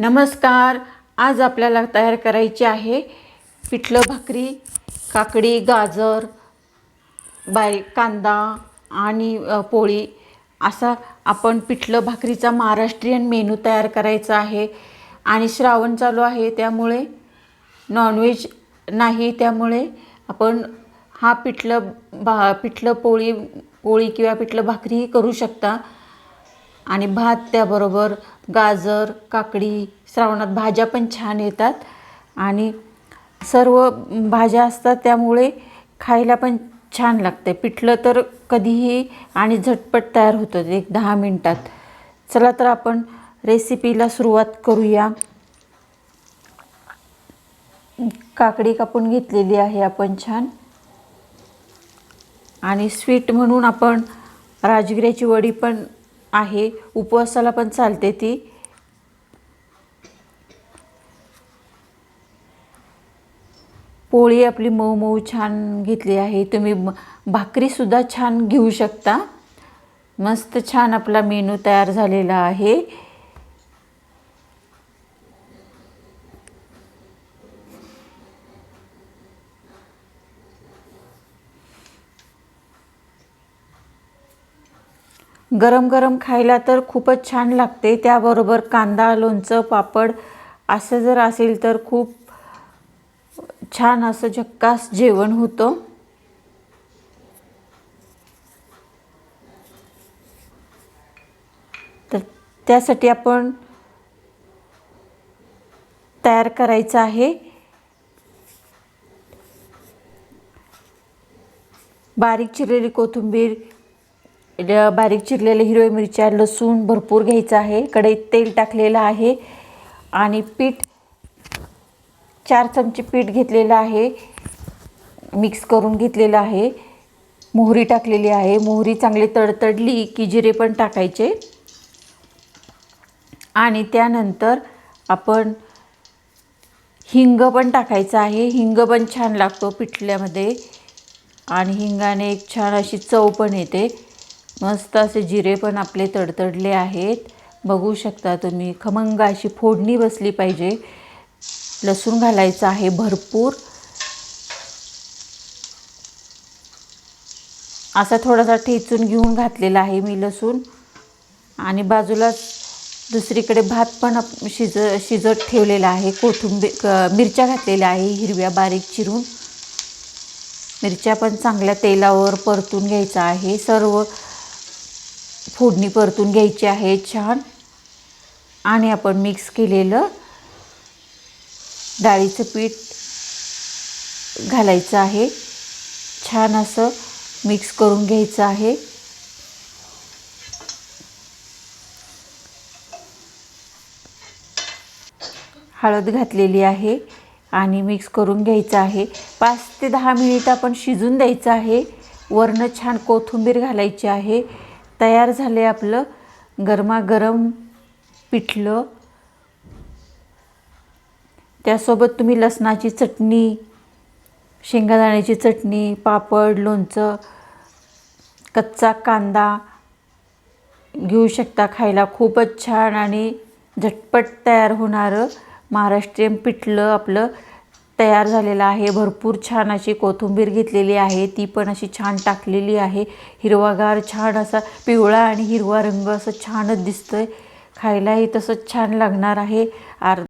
नमस्कार. आज आपल्याला तयार करायची आहे पिठलं भाकरी काकडी गाजर बारीक कांदा आणि पोळी. असा आपण पिठलं भाकरीचा महाराष्ट्रीयन मेनू तयार करायचा आहे आणि श्रावण चालू आहे त्यामुळे नॉनव्हेज नाही त्यामुळे आपण हा पिठलं भा पिठलं पोळी पोळी किंवा पिठलं भाकरीही करू शकता. आणि भात त्याबरोबर गाजर काकडी श्रावणात भाज्या पण छान येतात. आणि सर्व भाज्या असतात त्यामुळे खायला पण छान लागते पिठलं तर कधीही आणि झटपट तयार होतं एक दहा मिनटात. चला तर आपण रेसिपीला सुरुवात करूया. काकडी कापून घेतलेली आहे आपण छान. आणि स्वीट म्हणून आपण राजगिऱ्याची वडी पण आहे. उपवासाला पण चालते ती. पोळी आपली मऊ मऊ छान घेतली आहे. तुम्ही भाकरीसुद्धा छान घेऊ शकता. मस्त छान आपला मेनू तयार झालेला आहे. गरम गरम खायला तर खूपच छान लागते. त्याबरोबर कांदा लोणचं पापड असं जर असेल तर खूप छान असं झक्कास जेवण होतं. तर त्यासाठी आपण तयार करायचं आहे. बारीक चिरलेली कोथिंबीर बारीक चिरलेल्या हिरव्या मिरच्या लसूण भरपूर घ्यायचं आहे. कढईत तेल टाकलेलं आहे. आणि पीठ चार चमचे पीठ घेतलेलं आहे. मिक्स करून घेतलेलं आहे. मोहरी टाकलेली आहे. मोहरी चांगली तडतडली की जिरे पण टाकायचे. आणि त्यानंतर आपण हिंग पण टाकायचं आहे. हिंग पण छान लागतो पिठल्यामध्ये. आणि हिंगाने एक छान अशी चव पण येते. मस्त असे जिरे पण आपले तडतडले आहेत. बघू शकता तुम्ही खमंग अशी फोडणी बसली पाहिजे. लसूण घालायचं आहे भरपूर. असा थोडासा ठेचून घेऊन घातलेला आहे मी लसूण. आणि बाजूला दुसरीकडे भात पण आप- शिज शिजत ठेवलेला आहे. कोथिंबीर मिरच्या घातलेल्या आहे हिरव्या बारीक चिरून. मिरच्या पण चांगल्या तेलावर परतून घ्यायचा आहे. सर्व फोडणी परतून घ्यायची आहे छान. आणि आपण मिक्स केलेलं डाळीचं पीठ घालायचं आहे. छान असं मिक्स करून घ्यायचं आहे. हळद घातलेली आहे आणि मिक्स करून घ्यायचं आहे. पाच ते दहा मिनिट आपण शिजून द्यायचं आहे. वरनं छान कोथिंबीर घालायची आहे. तयार झाले आपलं. गरमागरम पिठलं. त्यासोबत तुम्ही लसणाची चटणी शेंगादाण्याची चटणी पापड लोणचं कच्चा कांदा घेऊ शकता खायला. खूपच छान आणि झटपट तयार होणारं महाराष्ट्रीयन पिठलं आपलं. तयार झालेला आहे. भरपूर छान अशी कोथिंबीर घेतलेली आहे. ती पण अशी छान टाकलेली आहे. हिरवागार छान असा पिवळा आणि हिरवा रंग असं छानच दिसतोय. खायलाही तसंच छान लागणार आहे. आर